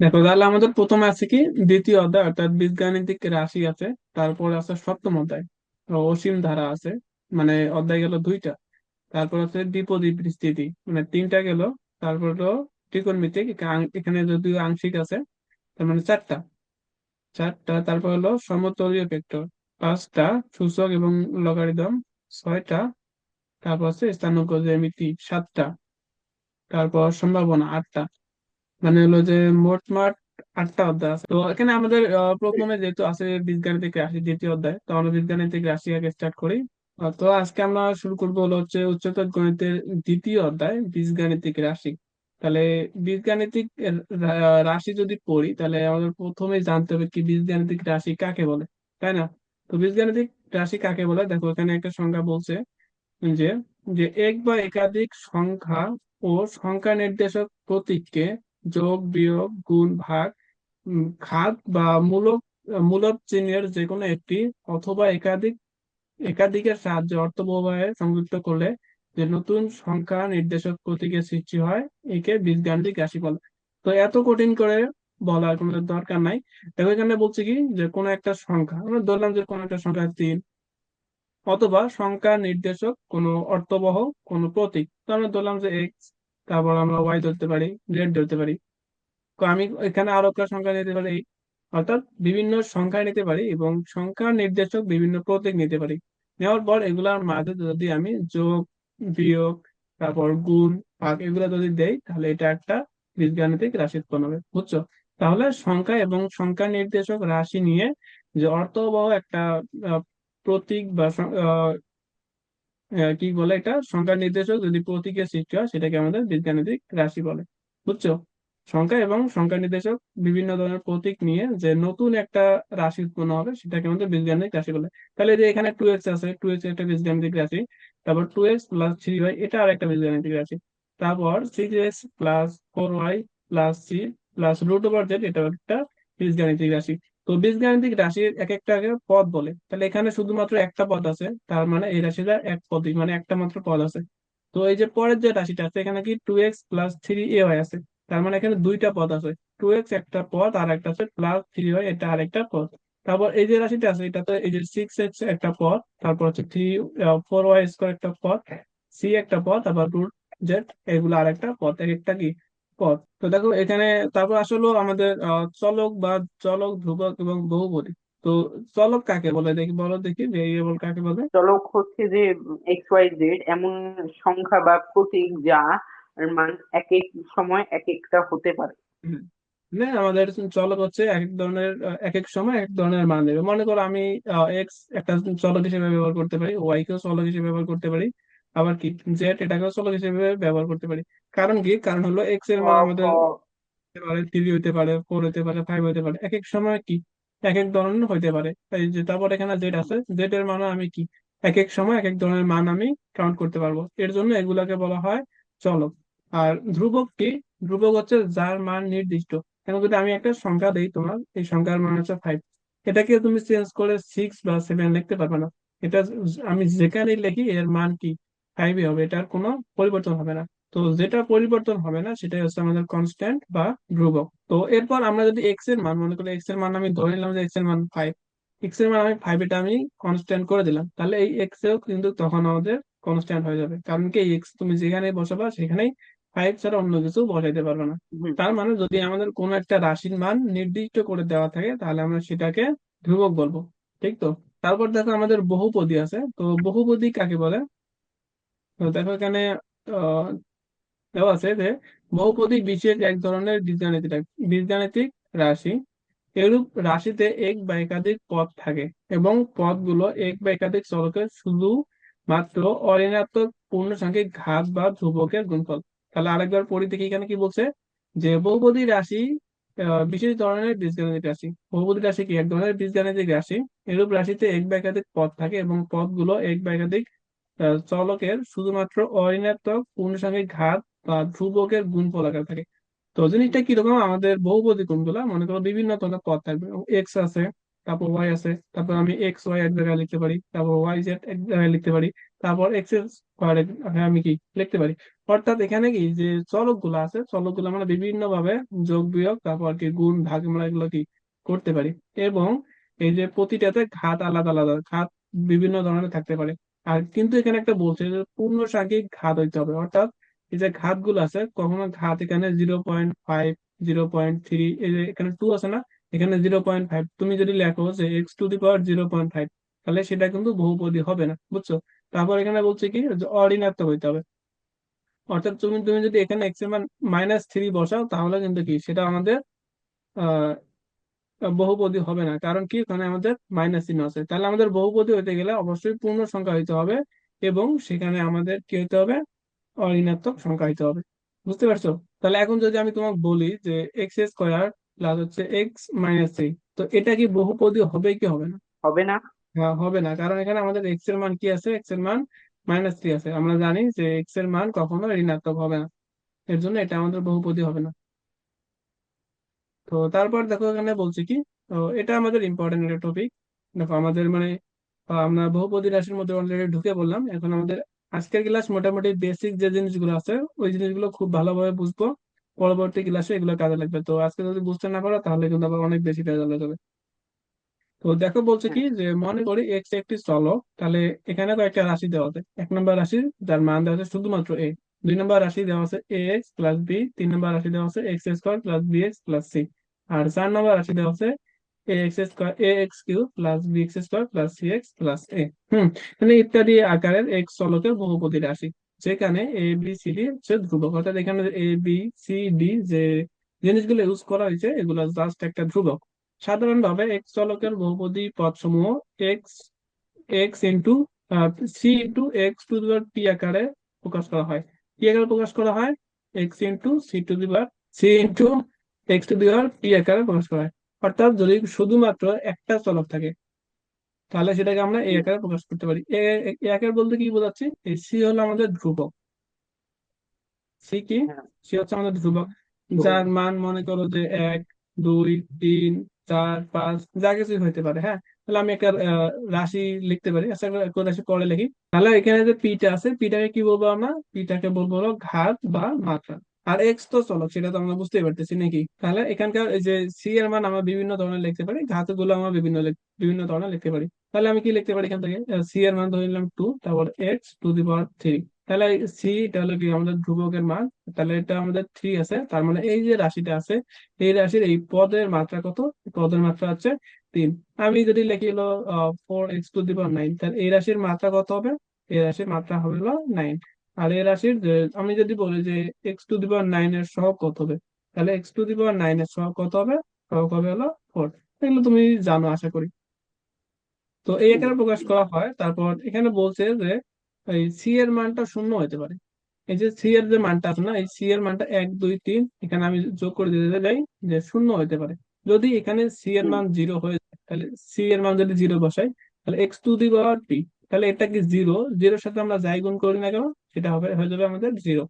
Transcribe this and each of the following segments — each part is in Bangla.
দেখো, তাহলে আমাদের প্রথমে আছে কি? দ্বিতীয় অধ্যায়, অর্থাৎ বীজগাণিতিক রাশি আছে, তারপর আছে সপ্তম অধ্যায় অসীম ধারা আছে মানে অধ্যায় গেল দুইটা, তারপর আছে দ্বিপদী বিস্তৃতি মানে তিনটা গেল, তারপর হলো ত্রিকোণমিতিক, এখা- এখানে যদিও আংশিক আছে, তার মানে চারটা চারটা, তারপর হলো সমতলীয় ভেক্টর, পাঁচটা সূচক এবং লগারিদম, ছয়টা, তারপর আছে স্থানাঙ্ক জ্যামিতি, সাতটা, তারপর সম্ভাবনা আটটা মানে হলো যে মোট মোটমাট আটটা অধ্যায় আছে। তো এখানে আমাদের প্রথমে যেহেতু আছে বীজগাণিতিক রাশি দ্বিতীয় অধ্যায়, তো আমরা বীজগাণিতিক রাশি আগে স্টার্ট করি। তো আজকে আমরা শুরু করব হলো হচ্ছে উচ্চতর গণিতের দ্বিতীয় অধ্যায়, বীজগাণিতিক রাশি। তাহলে বীজগাণিতিক রাশি যদি পড়ি, তাহলে আমাদের প্রথমে জানতে হবে কি বীজগাণিতিক রাশি কাকে বলে, তাই না? তো বীজগাণিতিক রাশি কাকে বলে? দেখো, এখানে একটা সংজ্ঞা বলছে যে যে এক বা একাধিক সংখ্যা ও সংখ্যা নির্দেশক প্রতীককে যোগ, বিয়োগ, গুণ, ভাগ ঘাত বা মূলক মূলক চিহ্নের যে কোনো একটি অথবা একাধিক, একাধিকের সাহায্যে প্রবাহে সংযুক্ত করলে যে নতুন সংখ্যা নির্দেশক প্রতীকের সৃষ্টি হয়, একে বীজগাণিতিক রাশি বলে। তো এত কঠিন করে বলার কোনো দরকার নাই। দেখো, এখানে বলছে কি যে কোনো একটা সংখ্যা, আমরা ধরলাম যে কোনো একটা সংখ্যা তিন, অথবা সংখ্যা নির্দেশক কোনো অর্থবহ কোনো প্রতীক। তো আমরা ধরলাম যে এক্স তারপর আমরা ওয়াই ধরতে পারি জেড ধরতে পারি। আমি এখানে আরও একটা সংখ্যা নিতে পারি, অর্থাৎ বিভিন্ন সংখ্যা নিতে পারি এবং সংখ্যা নির্দেশক বিভিন্ন প্রতীক নিতে পারি। নেওয়ার পর এগুলার মাঝে যদি আমি যোগ, বিয়োগ, তারপর গুণ, ভাগ এগুলো যদি দেই, তাহলে এটা একটা বীজগাণিতিক রাশি উৎপন্ন হবে, বুঝছ? তাহলে সংখ্যা এবং সংখ্যা নির্দেশক রাশি নিয়ে যে অর্থবহ একটা প্রতীক বা কি বলে এটা? সংখ্যা নির্দেশক যদি প্রতীকের সৃষ্টি হয়, সেটাকে আমাদের বীজগাণিতিক রাশি বলে। বুঝছ? সংখ্যা এবং সংখ্যা নির্দেশক বিভিন্ন ধরনের প্রতীক নিয়ে যে নতুন একটা রাশি উৎপন্ন হবে, সেটাকে আমাদের বীজগাণিতিক রাশি বলে। তাহলে যে এখানে টু এক্স আছে টু এক্স একটা বীজগাণিতিক রাশি, তারপর two X plus three Y এটা আর একটা বীজগাণিতিক রাশি। তারপর six X plus four Y plus C plus root over Z এটা একটা বীজগাণিতিক রাশি। তো বীজগাণিতিক রাশির এক একটাকে পদ বলে। তাহলে এখানে শুধুমাত্র একটা পদ আছে, তার মানে এই রাশিটা এক পদই মানে একটা মাত্র পদ আছে। তো এই যে পরের যে রাশিটা আছে, এখানে কি two X plus three A Y আছে, তার মানে এখানে দুইটা পদ আছে। টু এক্স একটা পদ, আর একটা আছে প্লাস থ্রি ওয়াই এটা আরেকটা পদ। তারপর এই যে রাশিটা আছে, এটাতে এই যে সিক্স এক্স একটা পদ, তারপর হচ্ছে থ্রি ফোর ওয়াই স্কোয়ার একটা পদ সি একটা পদ তারপর রুট জেড এগুলো আরেকটা পদ। এক একটা কি? পদ তো দেখো এখানে তারপর আসলে আমাদের চলক বা চলক ধ্রুবক এবং বহুপদী। তো চলক কাকে বলে দেখি বলো দেখি ভেরিয়েবল কাকে বলে? চলক হচ্ছে যে এক্স ওয়াই জেড এমন সংখ্যা বা প্রতীক যা মান এক এক সময় এক একটা হতে পারে। না আমাদের চলক হচ্ছে এক এক ধরনের এক এক সময় এক ধরনের মান দেবে মনে করো আমি এক্স একটা চলক হিসেবে ব্যবহার করতে পারি ওয়াই কেও চলক হিসেবে ব্যবহার করতে পারি। আবার কি? জেড এটাকেও চলক হিসেবে ব্যবহার করতে পারি। কারণ কি? কারণ হলো এক্সের মান আমাদের হতে পারে থ্রি হতে পারে ফোর হতে পারে ফাইভ হতে পারে। এক এক সময় কি? এক এক ধরনের হতে পারে। এই যে তারপর এখানে জেড আছে। জেড এর মান আমি কি? এক এক সময় এক এক ধরনের মান আমি কাউন্ট করতে পারব। এর জন্য এগুলাকে বলা হয় চলক আর ধ্রুবক কি? ধ্রুবক হচ্ছে যার মান নির্দিষ্ট। এখন যদি আমি একটা সংখ্যা দেই তোমার এই সংখ্যার মান হচ্ছে ফাইভ এটাকে তুমি চেঞ্জ করে সিক্স বা সেভেন লিখতে পারবে না। এটা আমি যেখানে লিখি এর মান কি? ফাইভই হবে এটার কোনো পরিবর্তন হবে না। তো যেটা পরিবর্তন হবে না সেটাই হচ্ছে আমাদের কনস্ট্যান্ট বা ধ্রুবক। তো এরপর আমরা যদি এক্সের মান মনে করি এক্সের মান আমি ধরে নিলাম যে এক্সের মান ফাইভ এক্সের মান আমি ফাইভ এটা আমি কনস্ট্যান্ট করে দিলাম। তাহলে এই এক্স এও কিন্তু তখন আমাদের কনস্ট্যান্ট হয়ে যাবে। কারণ কি এক্স তুমি যেখানে বসাবা সেখানেই ফাইভ ছাড়া অন্য কিছু বসাইতে পারবে না। তার মানে যদি আমাদের কোনো একটা রাশির মান নির্দিষ্ট করে দেওয়া থাকে তাহলে আমরা সেটাকে ধ্রুবক বলব। ঠিক তো? তারপর দেখো আমাদের বহুপদী আছে। তো বহুপদী কাকে বলে? দেখো এখানে দেওয়া আছে যে বহুপদী বিশেষ এক ধরনের বীজগাণিতিক বীজগাণিতিক রাশি। এরূপ রাশিতে এক বা একাধিক পদ থাকে এবং পদগুলো এক বা একাধিক চলকের শুধু মাত্র অঋণাত্মক পূর্ণসংখ্যক ঘাত বা ধ্রুবকের গুণফল। তাহলে আরেকবার পড়ি দেখি এখানে কি বলছে যে বহুপদী রাশি বিশেষ ধরনের বীজগাণিতিক রাশি। বহুপদী রাশি কি? এক ধরনের বীজগাণিতিক রাশি। এরূপ রাশিতে এক বা একাধিক পদ থাকে এবং পদগুলো এক বা একাধিক চলকের শুধুমাত্র অঋণাত্মক পূর্ণসংখ্যক ঘাত বা ধ্রুবকের গুণফল আকারে থাকে। তো জিনিসটা কীরকম? আমাদের বহুপদী কোণগুলা, মনে করো বিভিন্ন ধরনের পদ থাকবে। এক্স আছে, তারপর ওয়াই আছে, তারপর আমি এক্স ওয়াই এক জায়গায় লিখতে পারি, তারপর ওয়াই জেড এক জায়গায় লিখতে পারি, তারপর এক্স স্কোয়ার আমি কি লিখতে পারি? অর্থাৎ এখানে কি, যে চলকগুলো আছে চলকগুলো আমরা বিভিন্ন ভাবে যোগ বিয়োগ, তারপর কি গুণ, ভাগ, আমরা এগুলো কি করতে পারি? এবং এই যে প্রতিটাতে ঘাত আলাদা আলাদা, ঘাত বিভিন্ন ধরনের থাকতে পারে। আর কিন্তু এখানে একটা বলছে যে পূর্ণ সাংখ্যিক ঘাত হইতে হবে। অর্থাৎ এই যে ঘাতগুলো আছে, কখনো ঘাত এখানে zero point five zero point three এই যে এখানে টু আছে না, এখানে জিরো পয়েন্ট ফাইভ তুমি যদি লেখো যে X to the power zero point five তাহলে সেটা কিন্তু বহুপদী হবে না, বুঝছ? তারপর এখানে বলছে কি অঋণাত্মক হইতে হবে। অর্থাৎ তুমি তুমি যদি এখানে এক্সের মান মাইনাস থ্রি বসাও, তাহলে কিন্তু কি, সেটা আমাদের, আহ বহুপদী হবে না। কারণ কি? ওখানে আমাদের মাইনাস চিহ্ন আছে। তাহলে আমাদের বহুপদী হইতে গেলে অবশ্যই পূর্ণ সংখ্যা হইতে হবে এবং সেখানে আমাদের কি হইতে হবে? অঋণাত্মক সংখ্যা হইতে হবে। বুঝতে পারছ? তাহলে এখন যদি আমি তোমাকে বলি যে এক্স স্কোয়ার প্লাস হচ্ছে এক্স মাইনাস থ্রি তো এটা কি বহুপদী হবে কি হবে না? হবে না। হ্যাঁ হবে না। কারণ এখানে আমাদের এক্সের মান কি আছে? এক্সের মান মাইনাস থ্রি আছে। আমরা জানি যে এক্সের মান কখনো ঋণাত্মক হবে না। এর জন্য এটা আমাদের বহুপদী হবে না। তো তারপর দেখো এখানে বলছে কি, তো এটা আমাদের ইম্পর্টেন্ট একটা টপিক দেখো আমাদের মানে আমরা বহুপদী রাশির মধ্যে অলরেডি ঢুকে বললাম এখন আমাদের আজকের ক্লাস মোটামুটি বেসিক যে জিনিসগুলো আছে, ওই জিনিসগুলো খুব ভালোভাবে বুঝব। পরবর্তী ক্লাসে এগুলো কাজে লাগবে। তো আজকে যদি বুঝতে না পারো, তাহলে কিন্তু আবার অনেক বেশি কাজে যাবে তো দেখো বলছে কি যে, মনে করি এক্স একটি চলক। তাহলে এখানে কয়েকটা রাশি দেওয়া আছে। এক নম্বর রাশি, যার মান দেওয়া আছে শুধুমাত্র এ দুই নম্বর রাশি দেওয়া আছে এ এক্স প্লাস বি তিন নম্বর রাশি দেওয়া আছে X square plus B X plus C আর চার নম্বর রাশি দেওয়া আছে A X A X Q plus B X square plus X হুম ইত্যাদি আকারের এক্স চলকের বহুপদী রাশি, যেখানে এ বি সি ডি হচ্ছে ধ্রুবক। অর্থাৎ এখানে এ বি সি ডি যে জিনিসগুলো ইউজ করা হয়েছে, এগুলো জাস্ট একটা ধ্রুবক। সাধারণভাবে এক্স চলকের বহুপদী পদসমূহ X X into C into X to P আকারে প্রকাশ করা হয়। কি আকারে প্রকাশ করা হয় X into C to the power C into X to the power P আকারে প্রকাশ করা হয়। অর্থাৎ যদি শুধুমাত্র একটা চলক থাকে তাহলে সেটাকে আমরা এ আকারে প্রকাশ করতে পারি। এ আকার বলতে কি বোঝাচ্ছি? এই সি হলো আমাদের ধ্রুবক। সি কি? হ্যাঁ। সি হচ্ছে আমাদের ধ্রুবক। যার মান মনে করো যে এক দুই তিন চার পাঁচ যা কিছু হইতে পারে হ্যাঁ? তাহলে আমি একটা রাশি লিখতে পারি। আচ্ছা একটা রাশি পরে লিখি? তাহলে এখানে যে পিটা আছে পিটাকে কি বলব আমরা? পিটাকে বলব হলো ঘাত বা মাত্রা। আর এক্স তো চলক সেটা তো আমরা বুঝতেই পারতেছি নাকি? তাহলে এখানকার যে সি এর মান আমরা বিভিন্ন ধরনের লিখতে পারি ঘাতগুলো আমরা বিভিন্ন বিভিন্ন ধরনের লিখতে পারি। তাহলে আমি কি লিখতে পারি এখান থেকে? সি এর মান ধরে নিলাম টু তারপর X to the power three তাহলে সি এটা হলো কি আমাদের ধ্রুবকের মান? তাহলে এটা আমাদের থ্রি আছে। তার মানে এই যে রাশিটা আছে, এই রাশির এই পদের মাত্রা কত? পদের মাত্রা হচ্ছে তিন। আমি যদি লিখি হলো four X to the power nine তাহলে এই রাশির মাত্রা কত হবে? এই রাশির মাত্রা হবে হলো নাইন আর এই রাশির আমি যদি বলি যে X to the power nine এর সহগ কত হবে? তাহলে X to the power nine এর সহগ কত হবে? সহগ হবে হলো ফোর এগুলো তুমি জানো, আশা করি। তো এই আকারে প্রকাশ করা হয়। তারপর এখানে বলছে যে, এই সি এর মানটা শূন্য হতে পারে। এই যে সি এর যে মানটা আছে না, এই সি এর মানটা এক, দুই, তিন, এখানে আমি যোগ করে দিতে যাই যে শূন্য হতে পারে। যদি এখানে সি এর মান জিরো হয়ে তাহলে সি এর মান যদি জিরো বসাই, তাহলে এক্স টু দি পাওয়ার টি তাহলে এটা কি জিরো জিরোর সাথে আমরা যাই গুণ করি না কেন? সেটা হবে, হয়ে যাবে আমাদের জিরো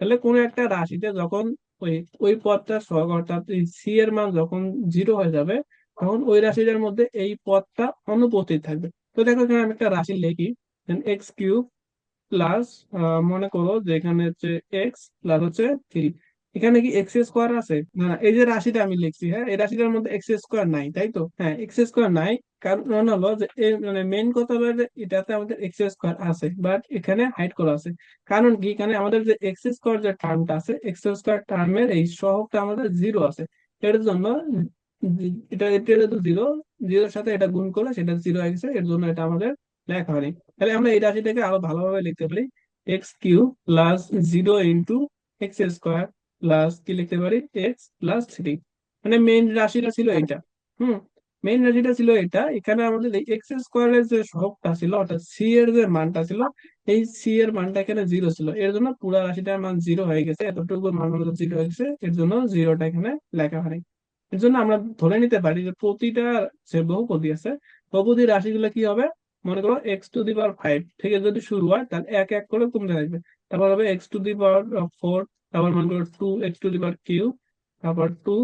তাহলে কোনো একটা রাশিতে যখন ওই ওই পদটা সহগ, অর্থাৎ সি এর মান যখন জিরো হয়ে যাবে, তখন ওই রাশিটার মধ্যে এই পদটা অনুপস্থিত থাকবে। তো দেখো এখানে আমি একটা রাশি লিখি এক্স কিউব প্লাস মনে করো যে এখানে হচ্ছে এক্স প্লাস হচ্ছে থ্রি এখানে কি এক্স স্কোয়ার আছে? না এই যে রাশিটা আমি লিখছি হ্যাঁ এই রাশিটার মধ্যে এক্স স্কোয়ার নাই, তাই তো? হ্যাঁ এক্স স্কোয়ার নাই, কারণ হলো যে মানে মেইন কথা হলো যে এটাতে আমাদের এক্স স্কোয়ার আছে বাট এখানে হাইড করা আছে। কারণ কি? এখানে আমাদের যে এক্স স্কোয়ার যে টার্মটা আছে এক্স স্কোয়ার টার্মের এই সহগটা আমাদের জিরো আছে। এর জন্য এটা এটা তো জিরো জিরোর সাথে এটা গুণ করলে সেটা জিরো হয়ে গেছে, এর জন্য এটা আমাদের লেখা হয়নি। তাহলে আমরা এই রাশিটাকে আরও ভালোভাবে লিখতে পারি X Q plus zero into X square plus কি লিখতে পারি? এক্স প্লাস থ্রি মানে মেইন রাশিটা ছিল এটা হুম? মেইন রাশিটা ছিল এটা এখানে আমাদের এক্স স্কোয়ারের যে সহগটা ছিল, অর্থাৎ সি এর যে মানটা ছিল, এই সি এর মানটা এখানে জিরো ছিল। এর জন্য পুরো রাশিটার মান জিরো হয়ে গেছে। এতটুকু মান জিরো হয়ে গেছে। এর জন্য জিরোটা এখানে লেখা হয়নি এর জন্য আমরা ধরে নিতে পারি যে প্রতিটা যে বহুপদী আছে, বহুপদী রাশিগুলো কি হবে? মনে করো X to the power five থেকে যদি শুরু হয়, তাহলে এক এক করে কমতে থাকবে তারপর হবে X to the power four তারপর মনে করো two X to the power Q তারপর টু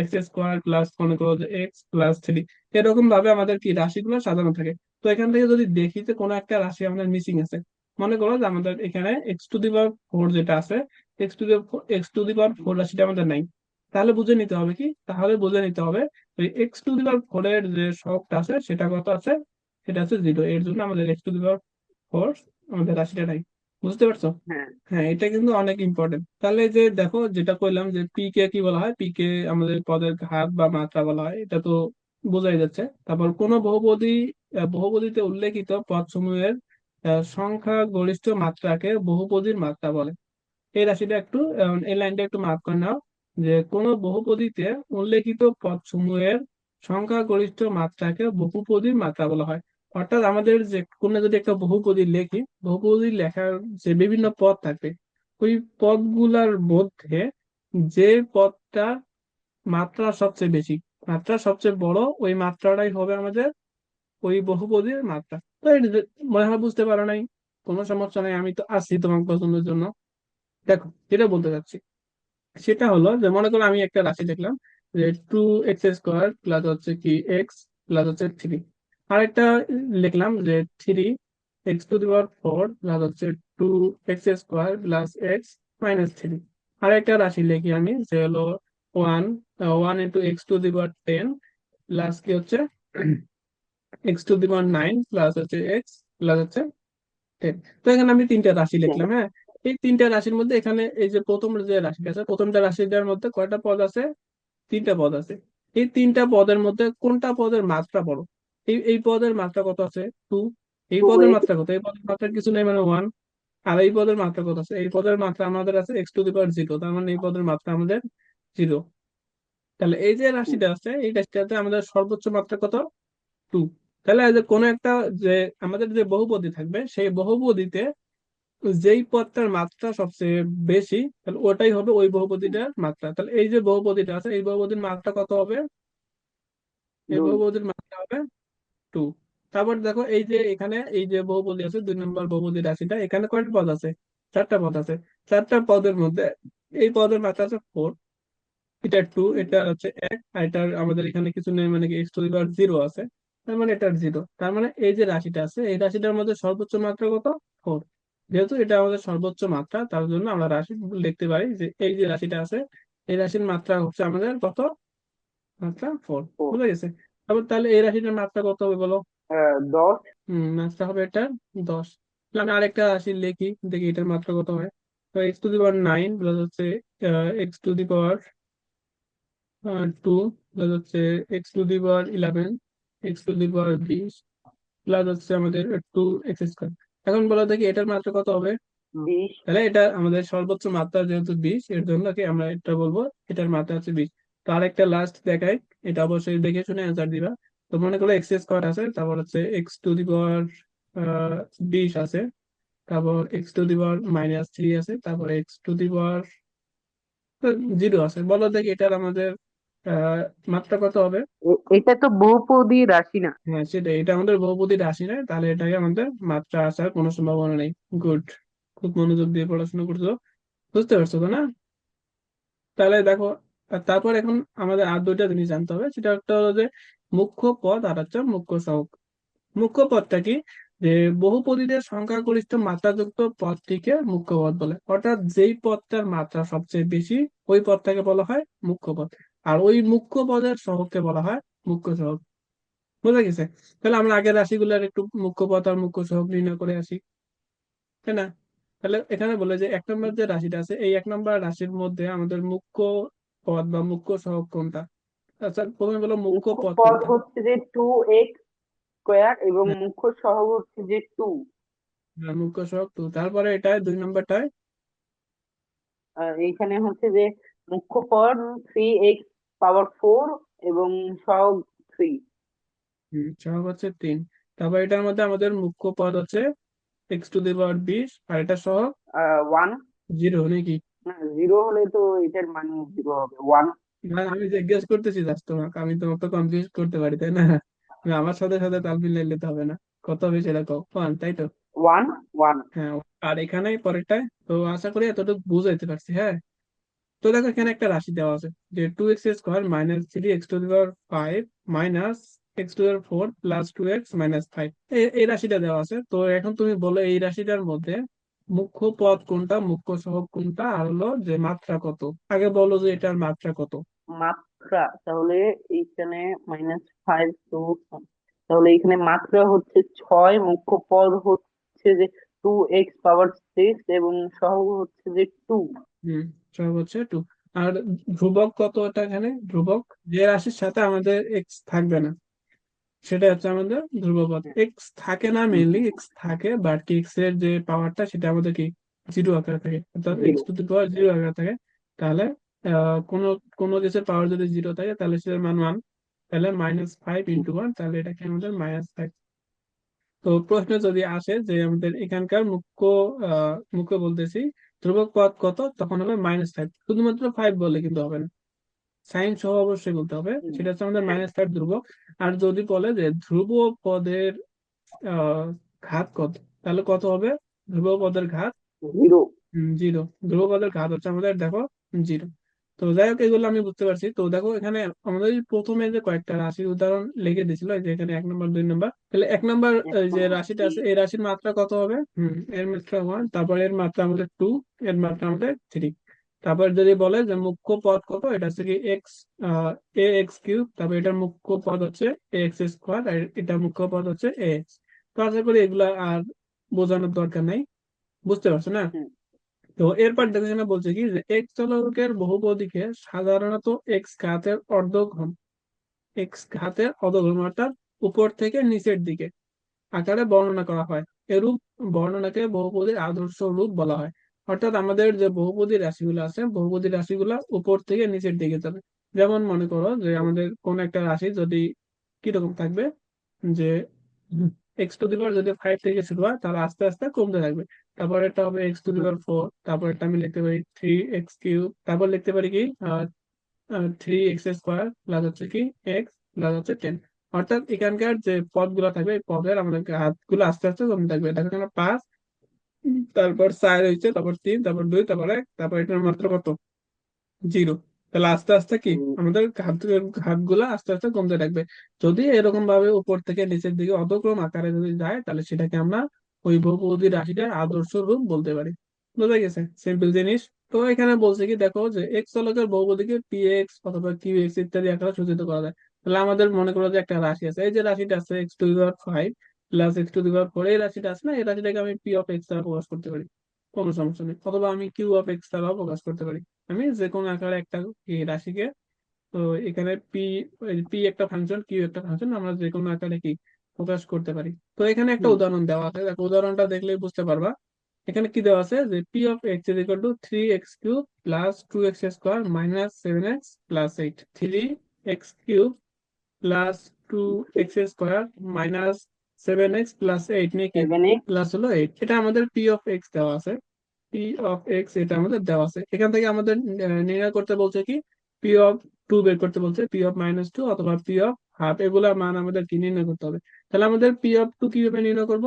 এক্স স্কোয়ার প্লাস মনে করো যে এক্স প্লাস থ্রি এরকম ভাবে আমাদের কি রাশিগুলো সাজানো থাকে। তো এখান থেকে যদি দেখি যে কোনো একটা রাশি আমাদের মিসিং আছে, মনে করো যে আমাদের এখানে X to the power four যেটা আছে X to the X to the power four রাশিটা আমাদের নাই। তাহলে বুঝে নিতে হবে কি? তাহলে বুঝে নিতে হবে ওই X to the power four এর যে সহগটা আছে সেটা কত আছে? সেটা আছে জিরো এর জন্য আমাদের এক্স টু দি ফোর আমাদের রাশিটা নাই। বুঝতে পারছ? হ্যাঁ। হ্যাঁ এটা কিন্তু অনেক ইম্পর্টেন্ট তাহলে যে দেখো যেটা কইলাম যে পি কে কি বলা হয়? পি কে আমাদের পদের ঘাত বা মাত্রা বলা হয় এটা তো বোঝাই যাচ্ছে। তারপর কোন বহুপদী বহুপদীতে উল্লেখিত পদসমূহের সংখ্যা গরিষ্ঠ মাত্রাকে বহুপদীর মাত্রা বলে। এই রাশিটা একটু এই লাইনটা একটু মার্ক করে নাও যে কোন বহুপদীতে উল্লেখিত পদসমূহের সংখ্যা গরিষ্ঠ মাত্রাকে বহুপদীর মাত্রা বলা হয়। অর্থাৎ আমাদের যে কোনো যদি একটা বহুপদী লেখি, বহুপদী লেখার যে বিভিন্ন পদ থাকে, ওই পদগুলার মধ্যে যে পদটা মাত্রা সবচেয়ে বেশি, মাত্রা সবচেয়ে বড়, ওই মাত্রাটাই হবে আমাদের ওই বহুপদীর মাত্রা। তো মনে হয় বুঝতে পারো নাই? কোনো সমস্যা নাই, আমি তো আছি তোমার পছন্দের জন্য। দেখো, যেটা বলতে চাচ্ছি, সেটা হলো যে মনে করো আমি একটা রাশি দেখলাম, যে টু এক্স স্কোয়ার প্লাস হচ্ছে কি এক্স প্লাস হচ্ছে থ্রি আরেকটা লিখলাম যে three X to the power four plus হচ্ছে two X square plus X minus three আরেকটা রাশি লিখি আমি, যে হলো one one into X to the power ten plus কি হচ্ছে? X to the power nine plus হচ্ছে এক্স প্লাস হচ্ছে টেন তো এখানে আমি তিনটা রাশি লিখলাম হ্যাঁ? এই তিনটা রাশির মধ্যে এখানে এই যে প্রথম যে রাশিটা আছে, প্রথমটা রাশিটার মধ্যে কয়টা পদ আছে? তিনটা পদ আছে। এই তিনটা পদের মধ্যে কোনটা পদের মাত্রা বড়? এই এই পদের মাত্রা কত আছে? টু এই পদের মাত্রা কত? এই পদের মাত্রা কিছু নেই মানে ওয়ান আর এই পদের মাত্রা কত আছে? এই পদের মাত্রা আমাদের আছে X to the power zero তার মানে এই পদের মাত্রা আমাদের জিরো তাহলে এই যে রাশিটা আছে এই রাশিটাতে আমাদের সর্বোচ্চ মাত্রা কত? টু তাহলে এই যে কোনো একটা যে আমাদের যে বহুপদী থাকবে সেই বহুপদীতে যেই পদটার মাত্রা সবচেয়ে বেশি তাহলে ওটাই হবে ওই বহুপদীটার মাত্রা। তাহলে এই যে বহুপদীটা আছে এই বহুপদীর মাত্রা কত হবে? এই বহুপদীর মাত্রা হবে টু তারপর দেখো এই যে এখানে এই যে বহুপদী আছে দুই নম্বর বহুপদী রাশিটা এখানে কয়টা পদ আছে? চারটা পদ আছে। চারটা পদের মধ্যে এই পদের মাত্রা আছে ফোর এটা টু এটা হচ্ছে এক আর এটার আমাদের এখানে কিছু নেই মানে এক্স টু পাওয়ার জিরো আছে। তার মানে এটার জিরো তার মানে এই যে রাশিটা আছে এই রাশিটার মধ্যে সর্বোচ্চ মাত্রা কত? ফোর যেহেতু এটা আমাদের সর্বোচ্চ মাত্রা তার জন্য আমরা রাশি লিখতে পারি যে এই যে রাশিটা আছে এই রাশির মাত্রা হচ্ছে আমাদের কত? মাত্রা ফোর। বুঝা গেছে? তারপর তাহলে এই রাশিটার মাত্রা কত হবে বলো? আহ, দশ। হম মাত্রা হবে এটা দশ। আমি আরেকটা রাশি লিখি দেখি এটার মাত্রা কত হয়। তো X to the power nine plus হচ্ছে X to the power two plus হচ্ছে X to the power eleven X to the power বিশ প্লাস হচ্ছে আমাদের টু এক্স স্কোয়ার এখন বলো দেখি এটার মাত্রা কত হবে? বিশ। তাহলে এটা আমাদের সর্বোচ্চ মাত্রা যেহেতু বিশ এর জন্য কি আমরা এটা বলব? এটার মাত্রা হচ্ছে বিশ। তো আরেকটা লাস্ট দেখাই। এটা অবশ্যই দেখে শুনে অ্যান্সার দিবা। তো মনে করো এক্স স্কোয়ার আছে তারপর হচ্ছে এক্স টু দি পাওয়ার বিশ আছে তারপর X to the power minus three আছে তারপর X to the power zero আছে। বলো দেখি এটার আমাদের মাত্রা কত হবে? এটা তো বহুপদী রাশি না। হ্যাঁ সেটাই। এটা আমাদের বহুপদী রাশি নয় তাহলে এটাকে আমাদের মাত্রা আসার কোনো সম্ভাবনা নেই। গুড খুব মনোযোগ দিয়ে পড়াশোনা করছ। বুঝতে পারছ তো না? তাহলে দেখো তারপর এখন আমাদের আর দুইটা জিনিস জানতে হবে, সেটা একটা হলো যে মুখ্য পদ আর হচ্ছে মুখ্য সহগ মুখ্য পদটা কি? যে বহু বহুপদীদের সংখ্যাগরিষ্ঠ মাত্রাযুক্ত পদটিকে মুখ্য পদ বলে। অর্থাৎ যেই পদটার মাত্রা সবচেয়ে বেশি, ওই পদটাকে বলা হয় মুখ্য পদ। আর ওই মুখ্য পদের সহগকে বলা হয় মুখ্য সহগ। বুঝা গেছে? তাহলে আমরা আগের রাশিগুলোর একটু মুখ্য পদ আর মুখ্য সহগ নির্ণয় করে আসি। তাই না? তাহলে এখানে বলে যে এক নম্বর যে রাশিটা আছে, এই এক নম্বর রাশির মধ্যে আমাদের মুখ্য পদ বা মুখ্য সহগ কোনটা আচ্ছা প্রথমে বলো মুখ্য পদ পদ হচ্ছে যে টু এক্স স্কোয়ার এবং হ্যাঁ। মুখ্য সহগ হচ্ছে যে টু। হ্যাঁ, মুখ্য সহগ টু। তারপরে এটা দুই নম্বরটায়? এইখানে হচ্ছে যে মুখ্য পদ থ্রি এক্স পাওয়ার ফোর এবং সহগ থ্রি। সহগ হচ্ছে তিন। তারপর এটার মধ্যে আমাদের মুখ্য পদ হচ্ছে এক্স টু দি পাওয়ার বিশ আর এটা সহগ ওয়ান। জিরো নাকি? জিরো হলে তো এটার মানে জিরো হবে। ওয়ান না আমি জিজ্ঞেস করতেছি জাস্ট তোমাকে আমি তোমাকে কনফিউজ করতে পারি তাই না? আমার সাথে সাথে তাল মিলাই নিতে হবে না। কত হবে সেটা কও। ওয়ান তাই তো? ওয়ান ওয়ান হ্যাঁ আর এখানে পরেরটায় তো আশা করি এতটুকু বুঝাইতে পারছি হ্যাঁ? তো দেখো এখানে একটা রাশি দেওয়া আছে যে two X square minus three X to the power five minus X to এর four plus two X minus five এই রাশিটা দেওয়া আছে তো এখন তুমি বলো এই রাশিটার মধ্যে মুখ্য পদ কোনটা মুখ্য সহগ কোনটা আর হলো যে মাত্রা কত? আগে বলো যে এটার মাত্রা কত। মাত্রা তাহলে এইখানে মাইনাস ফাইভ টু তাহলে এখানে মাত্রা হচ্ছে ছয় মুখ্য পদ হচ্ছে যে টু এক্স পাওয়ার সিক্স এবং সহগ হচ্ছে যে টু হুম সহগ হচ্ছে টু আর ধ্রুবক কত এটা এখানে? ধ্রুবক যে রাশির সাথে আমাদের এক্স থাকবে না। সেটা হচ্ছে আমাদের ধ্রুবপদ। এক্স থাকে না মেইনলি এক্স থাকে বাট এক্সের যে পাওয়ারটা সেটা আমাদের কি জিরো আকারে থাকে। অর্থাৎ X to the power zero আকারে থাকে। তাহলে কোনো কোনো কিছুর পাওয়ার যদি জিরো থাকে তাহলে সেটার মান ওয়ান তাহলে মাইনাস ফাইভ ইন্টু ওয়ান তাহলে এটাকে আমাদের মাইনাস ফাইভ তো প্রশ্ন যদি আসে যে আমাদের এখানকার মুখ্য মুখ্য বলতেছি ধ্রুবক পদ কত? তখন হবে মাইনাস ফাইভ শুধুমাত্র ফাইভ বলে কিন্তু হবে না। সাইন সহ অবশ্যই বলতে হবে। সেটা হচ্ছে আমাদের মাইনাস ফাইভ ধ্রুবক। আর যদি বলে যে ধ্রুব পদের ঘাত কত? তাহলে কত হবে? ধ্রুব পদের ঘাত জিরো। জিরো। ধ্রুব পদের ঘাত হচ্ছে আমাদের দেখো জিরো। তো যাই হোক এগুলো আমি বুঝতে পারছি। তো দেখো এখানে আমাদের প্রথমে যে কয়েকটা রাশির উদাহরণ লিখে দিয়েছিল যে এখানে এক নম্বর দুই নম্বর তাহলে এক নম্বর যে রাশিটা আছে এই রাশির মাত্রা কত হবে? হম এর মাত্রা ওয়ান তারপর এর মাত্রা আমাদের টু এর মাত্রা আমাদের থ্রি তারপর যদি বলে যে মুখ্য পদ কত এটা হচ্ছে কি এক্স এ এক্স কিউব তারপর এটার মুখ্য পদ হচ্ছে এ এক্স স্কোয়ার আর এটা মুখ্য পদ হচ্ছে এ এক্স তো আশা করি এগুলা আর বোঝানোর দরকার নাই। বুঝতে পারছ না? তো এরপর দেখো এখানে বলছে কি যে এক্স চলকের বহুপদীকে সাধারণত এক্স ঘাতের অর্ধঘন এক্স ঘাতের অর্ধঘন অর্থাৎ উপর থেকে নিচের দিকে আকারে বর্ণনা করা হয়। এরূপ বর্ণনাকে বহুপদীর আদর্শ রূপ বলা হয়। অর্থাৎ আমাদের যে বহুপদী রাশিগুলো আছে, বহুপদী রাশিগুলো উপর থেকে নিচের দিকে যাবে। যেমন মনে করো যে আমাদের কোন একটা রাশি যদি কীরকম থাকবে যে এক্স টু দিবার যদি ফাইভ থেকে শুরু হয়, তাহলে আস্তে আস্তে কমতে থাকবে। তারপর এটা হবে এক্স টু দিবার ফোর তারপর এটা আমি লিখতে পারি থ্রি এক্স কিউব তারপর লিখতে পারি কি? থ্রি এক্স স্কোয়ার প্লাস হচ্ছে কি? এক্স প্লাস হচ্ছে টেন অর্থাৎ এখানকার যে পদ পদগুলো থাকবে, এই পদের আমাদের হাতগুলো আস্তে আস্তে কমতে থাকবে। দেখো পাঁচ তারপর চার হয়েছে তারপর তিন তারপর দুই তারপর এক তারপর এটার মাত্র কত? জিরো। তাহলে আস্তে আস্তে কি। আমাদের হাত হাতগুলো আস্তে আস্তে কমতে থাকবে। যদি এরকম ভাবে উপর থেকে নিচের দিকে অধক্রম আকারে যদি যায় তাহলে সেটাকে আমরা ওই বহুপদী রাশিটার আদর্শ রূপ বলতে পারি। বোঝা গেছে? সিম্পল জিনিস। তো এখানে বলছে কি দেখো যে এক্স চলকের বহুপদীকে পি এক্স অথবা কিউ এক্স ইত্যাদি আকারে সূচিত করা যায়। তাহলে আমাদের মনে করো যে একটা রাশি আছে। এই যে রাশিটা আছে X to the power five plus X to the power four এই রাশিটা আছে না এই রাশিটাকে আমি পি অফ এক্স দ্বারা প্রকাশ করতে পারি। কোনো সমস্যা নেই। অথবা আমি কিউ অফ এক্স দ্বারাও প্রকাশ করতে পারি। আমি যে কোনো আকারে একটা রাশিকে তো এখানে পি পি একটা ফাংশন কিউ একটা ফাংশন আমরা যে কোনো আকারে কি প্রকাশ করতে পারি। তো এখানে একটা উদাহরণ দেওয়া আছে। দেখো উদাহরণটা দেখলেই বুঝতে পারবা। এখানে কি দেওয়া আছে? যে P of X is equal to three X cube plus two X square minus seven X plus eight three X cube plus two X square minus seven X plus eight নিয়ে কি প্লাস হলো এইট এটা আমাদের পি অফ এক্স দেওয়া আছে। পি অফ এক্স এটা আমাদের দেওয়া আছে। এখান থেকে আমাদের নির্ণয় করতে বলছে কি? পি অফ টু বের করতে বলছে। পি অফ মাইনাস টু অথবা পি অফ হাফ এগুলা মান আমাদের কি নির্ণয় করতে হবে? তাহলে আমাদের পি অফ টু কীভাবে নির্ণয় করব?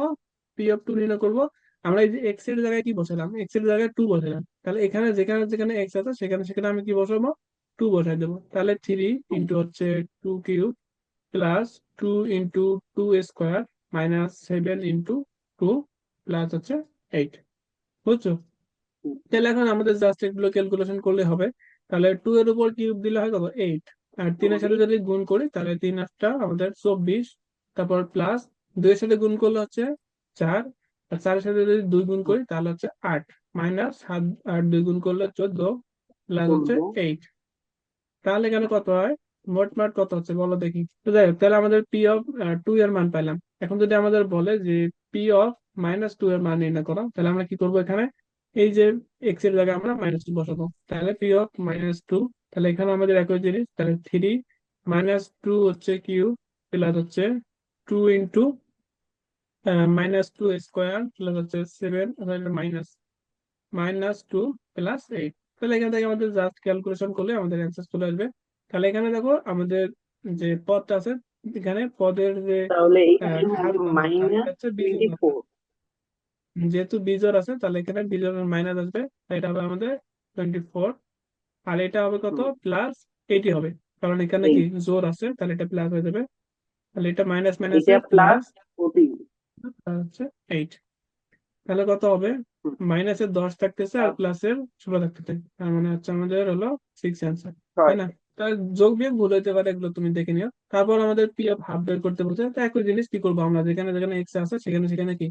পি অফ টু নির্ণয় করব। আমরা এই যে এক্সের জায়গায় কি বসালাম? এক্সের জায়গায় টু বসালাম। তাহলে এখানে যেখানে যেখানে এক্স আছে সেখানে সেখানে আমি কি বসাবো? টু বসাই দেবো। তাহলে থ্রি ইন্টু হচ্ছে two cube plus two into two square minus seven into two plus হচ্ছে এইট বুঝছ? তাহলে এখন আমাদের জাস্ট এগুলো ক্যালকুলেশন করলে হবে। তাহলে টু এর উপর কিউব দিলে হয় কত? এইট আর তিনের সাথে যদি গুণ করি তাহলে তিন আটটা আমাদের চব্বিশ তারপর প্লাস দুইয়ের সাথে গুণ করলে হচ্ছে চার আর চারের সাথে যদি দুই গুণ করি তাহলে হচ্ছে আট মাইনাস সাত আর দুই গুণ করলে চোদ্দ প্লাস হচ্ছে। এইট তাহলে এখানে কত হয়? মোট, মাট কত হচ্ছে বলো দেখি। তো যাই হোক, তাহলে আমাদের পি অফ টু এর মান পাইলাম। এখন যদি আমাদের বলে যে পি অফ মাইনাস টু এর মান নির্ণয় করো, তাহলে আমরা কি করব এখানে? এই যে এক্সের জায়গায় আমরা মাইনাস টু বসাবো। তাহলে পি অফ মাইনাস টু তাহলে এখানে আমাদের একই জিনিস, তাহলে থ্রি মাইনাস টু হচ্ছে কিউ প্লাস হচ্ছে two into minus two square plus হচ্ছে seven minus minus two plus eight তাহলে এখান থেকে আমাদের জাস্ট ক্যালকুলেশন করলে আমাদের অ্যান্সার চলে আসবে। তাহলে এখানে দেখো আমাদের যে পদটা আছে এখানে পদের যে তাহলে যেহেতু বিজোর আছে তাহলে এখানে বিজোরের মাইনাস আসবে এটা হবে আমাদের টোয়েন্টি ফোর আর এটা হবে কত? প্লাস এইটি হবে। কারণ এখানে কি জোর আছে তাহলে এটা প্লাস হয়ে যাবে। তাহলে এটা মাইনাস মাইনাস প্লাস হচ্ছে এইট তাহলে কত হবে? মাইনাসের দশ থাকতেছে আর আর- প্লাসের ষোলো থাকতেছে। তার মানে হচ্ছে আমাদের হলো সিক্স অ্যান্সার তাই না? তার যোগ বিয়োগ ভুল হইতে পারে এগুলো তুমি দেখে নিও। তারপর আমাদের পি অফ হাফ বের করতে বলছে, তো একই জিনিস কি করব আমরা? যেখানে যেখানে এক্স আছে, সেখানে সেখানে কি?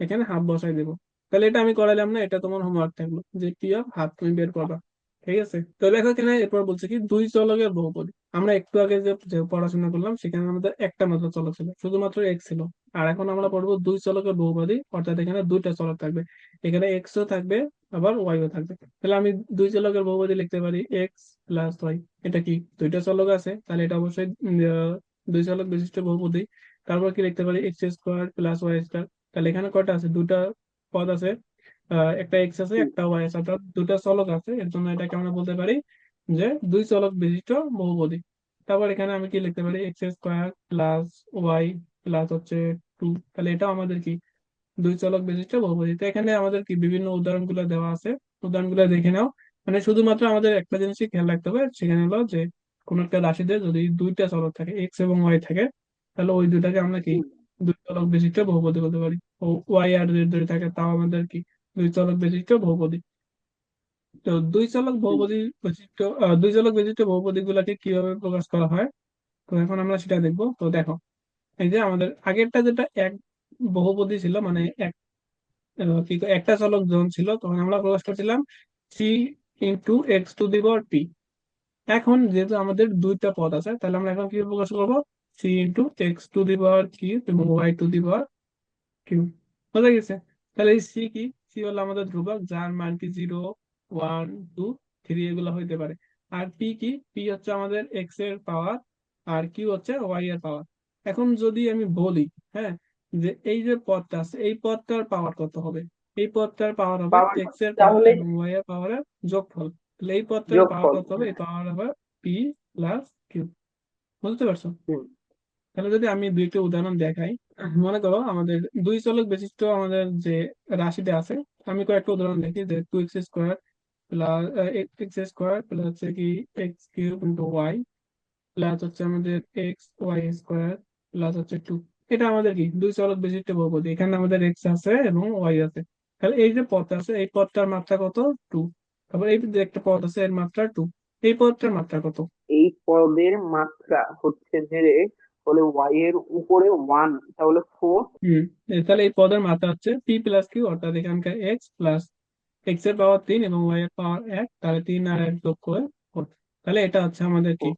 এখানে হাফ বসাই দেবো। তাহলে এটা আমি করাইলাম না, এটা তোমার হোমওয়ার্ক থাকল, যে পি অফ হাফ তুমি বের করবা। ঠিক আছে? তো দেখো এখানে, এরপর বলছে কি, দুই চলকের বহুপদী। আমরা একটু আগে যে পড়াশোনা করলাম, সেখানে আমাদের একটা মাত্র চলক ছিল, শুধুমাত্র এক্স ছিল। আর এখন আমরা পড়ব দুই চলকের বহুপদী, অর্থাৎ এখানে দুইটা চলক থাকবে। এখানে এক্সও থাকবে, আবার ওয়াইও থাকবে। তাহলে আমি দুই চলকের বহুপদী লিখতে পারি এক্স প্লাস ওয়াই এটা কি? দুইটা চলক আছে, তাহলে এটা অবশ্যই দুই চলক বিশিষ্ট বহুপদী। তারপর কি লিখতে পারি X square plus Y square তাহলে এখানে কয়টা আছে? দুটা পদ আছে একটা এক্স আছে একটা ওয়াই আছে অর্থাৎ দুটা চলক আছে। এর জন্য এটাকে আমরা বলতে পারি যে দুই চলক বিশিষ্ট বহুপদী। তারপর এখানে আমি কি লিখতে পারি? X square plus Y plus হচ্ছে টু তাহলে এটা আমাদের কি? দুই চলক বিশিষ্ট বহুপদী। তো এখানে আমাদের কি বিভিন্ন উদাহরণগুলো দেওয়া আছে? উদাহরণগুলো দেখে নাও। মানে শুধুমাত্র আমাদের একটা জিনিসই খেয়াল রাখতে হবে সেখানে হলো যে কোন একটা রাশিতে যদি দুইটা চলক থাকে এক্স এবং ওয়াই থাকে তাহলে ওই দুইটাকে আমরা কি? দুই চলক বিশিষ্ট বহুপদী বলতে পারি। ওয়াই আর জেড যদি থাকে তাও আমাদের কি? দুই চলক বিশিষ্ট বহুপদী তো দুই চলক বহুপদী বিশিষ্ট আহ, দুই চলক বিশিষ্ট বহুপদী গুলাকে কীভাবে প্রকাশ করা হয়? তো এখন আমরা সেটা দেখব। তো দেখো এই যে আমাদের আগেরটা যেটা এক বহুপদী ছিল মানে এক কি একটা চলক যখন ছিল তখন আমরা প্রকাশ করছিলাম three into X to the power P এখন যেহেতু আমাদের দুইটা পদ আছে তাহলে আমরা এখন কি প্রকাশ করব? Three into X to the power এবং Y to the power cube বোঝা গেছে? তাহলে এই সি কি? সি হলো আমাদের ধ্রুবক যার মান কি জিরো ওয়ান টু থ্রি এগুলো হইতে পারে। আর পি কি? পি হচ্ছে আমাদের এক্সের পাওয়ার আর কিউ হচ্ছে ওয়াই এর পাওয়ার এখন যদি আমি বলি হ্যাঁ যে এই যে পদটা আছে এই পদটার পাওয়ার কত হবে? এই পদটার পাওয়ার হবে এক্সের পাওয়ার এবং ওয়াই এর পাওয়ারের যোগফল। তাহলে এই পদটার পাওয়ার কত হবে? এই। পাওয়ার হবে পি প্লাস কিউ বুঝতে পারছ? তাহলে যদি আমি দুইটা উদাহরণ দেখাই মনে করো আমাদের দুই চলক বিশিষ্ট আমাদের যে রাশিটা আছে, আমি কয়েকটা উদাহরণ দেখি যে two X square plus X square plus হচ্ছে কি X cube into Y plus হচ্ছে আমাদের এক্স ওয়াই স্কোয়ার প্লাস হচ্ছে টু এটা আমাদের কি? দুই চলক বিশিষ্ট বহুপদী। এখানে আমাদের এক্স আছে এবং ওয়াই আছে। তাহলে এই যে পদটা আছে, এই পদটার মাত্রা কত? টু তারপর এই যে একটা পদ আছে, এর মাত্রা টু এই পদটার মাত্রা কত? এই পদের মাত্রা হচ্ছে যে বলে ওয়াই এর উপরে ওয়ান তাহলে ফোর হম তাহলে এই পদের মাত্রা হচ্ছে পি প্লাস কিউ অর্থাৎ এখানকার এক্স প্লাস এক্সের পাওয়ার তিন এবং ওয়াই এর পাওয়ার এক, তাহলে তিন আর এক যোগ করে four। তাহলে এটা হচ্ছে আমাদের কি?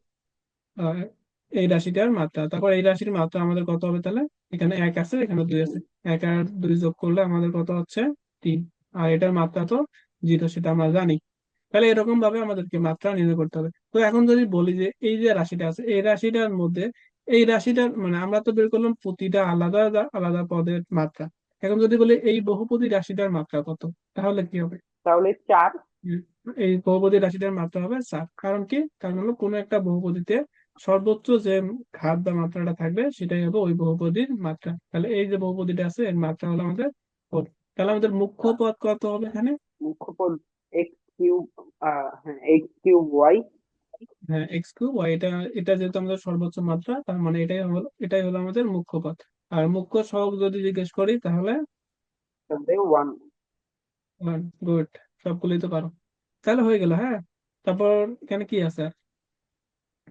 এই রাশিটার মাত্রা, তারপর এই রাশির মাত্রা আমাদের কত হবে তাহলে? এখানে এক আছে, এখানে দুই আছে, এক আর দুই যোগ করলে আমাদের কত হচ্ছে? তিন, আর এটার মাত্রা তো জিরো, সেটা আমরা জানি। তাহলে এরকম ভাবে আমাদেরকে মাত্রা নির্ণয় করতে হবে। তো এখন যদি বলি যে এই যে রাশিটা আছে, এই রাশিটার মধ্যে এই রাশিটার মানে আমরা তো বের করলাম প্রতিটা আলাদা আলাদা পদের মাত্রা। এখন যদি বলি এই বহুপদী রাশিটার মাত্রা কত তাহলে কি হবে? তাহলে চার। এই বহুপদী রাশিটার মাত্রা হবে চার। কারণ কি? কারণ হলো কোনো একটা বহুপদীতে সর্বোচ্চ যে ঘাত বা মাত্রাটা থাকবে সেটাই হবে ওই বহুপদীর মাত্রা। তাহলে এই যে বহুপদীটা আছে এর মাত্রা হলো আমাদের four। তাহলে আমাদের মুখ্য পদ কত হবে এখানে? মুখ্য পদ এক্স কিউব হ্যাঁ এক্স কিউব ওয়াই হ্যাঁ এক্স কিউব ওয়াই এটা এটা যেহেতু আমাদের সর্বোচ্চ মাত্রা তার মানে এটাই হলো এটাই হলো আমাদের মুখ্য পদ আর মুখ্য সহগ যদি জিজ্ঞেস করি তাহলে? ওয়ান গুড সবগুলোই তো পারো। তাহলে হয়ে গেল হ্যাঁ? তারপর এখানে কি আছে? আর?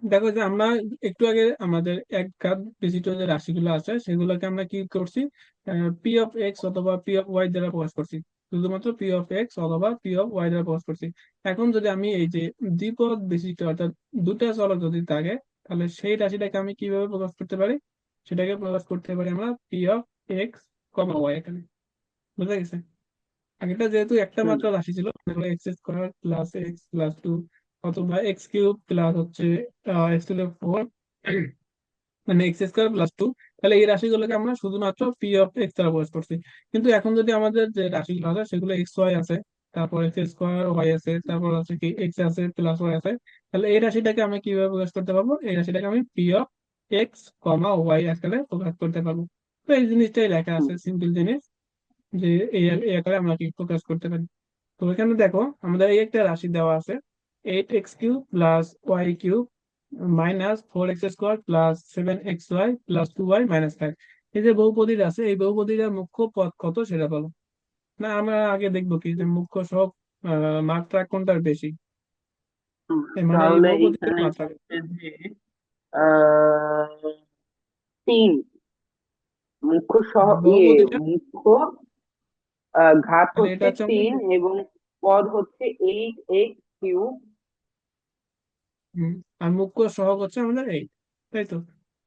দেখো যে আমরা একটু আগে আমাদের এক ঘাত বিশিষ্ট যে রাশিগুলো আছে সেগুলোকে আমরা কি করছি? পি অফ এক্স অথবা পি অফ ওয়াই দ্বারা প্রকাশ করছি। শুধুমাত্র পি অফ এক্স অথবা পি অফ ওয়াই দ্বারা প্রকাশ করছি। এখন যদি আমি এই যে দ্বিপদ বিশিষ্ট অর্থাৎ দুটা চলক যদি থাকে তাহলে সেই রাশিটাকে আমি কীভাবে প্রকাশ করতে পারি? সেটাকে প্রকাশ করতে পারি আমরা P of X comma Y এখানে। বুঝা গেছে? আগেটা যেহেতু একটা মাত্র রাশি ছিল X square plus X plus two অথবা এক্স কিউব প্লাস হচ্ছে এক্স টু ফোর মানে এক্স স্কোয়ার প্লাস টু তাহলে এই রাশিগুলোকে আমরা শুধুমাত্র পি অফ এক্স দ্বারা প্রকাশ করছি। কিন্তু এখন যদি আমাদের যে রাশিগুলো আছে সেগুলো এক্স ওয়াই আছে তারপর এক্স স্কোয়ার ওয়াই আছে তারপর আছে কি এক্স আছে প্লাস ওয়াই আছে তাহলে এই রাশিটাকে আমি কীভাবে প্রকাশ করতে পারব? এই রাশিটাকে আমি P of X comma Y আকারে প্রকাশ করতে পারব। তো এই জিনিসটাই লেখা আছে সিম্পল জিনিস যে এই এই আকারে আমরা কি প্রকাশ করতে পারি। তো এখানে দেখো আমাদের এই একটা রাশি দেওয়া আছে eight X cube plus Y cube minus four X square plus seven X Y plus two Y minus five এই যে বহুপদীটা আছে এই বহুপদীটার মুখ্য পদ কত সেটা বলো। না আমরা আগে দেখব কি যে মুখ্য আহ, মাত্রা কোনটার বেশি? মানে তিন। মুখ্য সহ ইয়ে মুখ্য ঘাত হচ্ছে তিন এবং পদ হচ্ছে এইট এক্স কিউব আর মুখ্য সহগ হচ্ছে আমাদের এইট তাই তো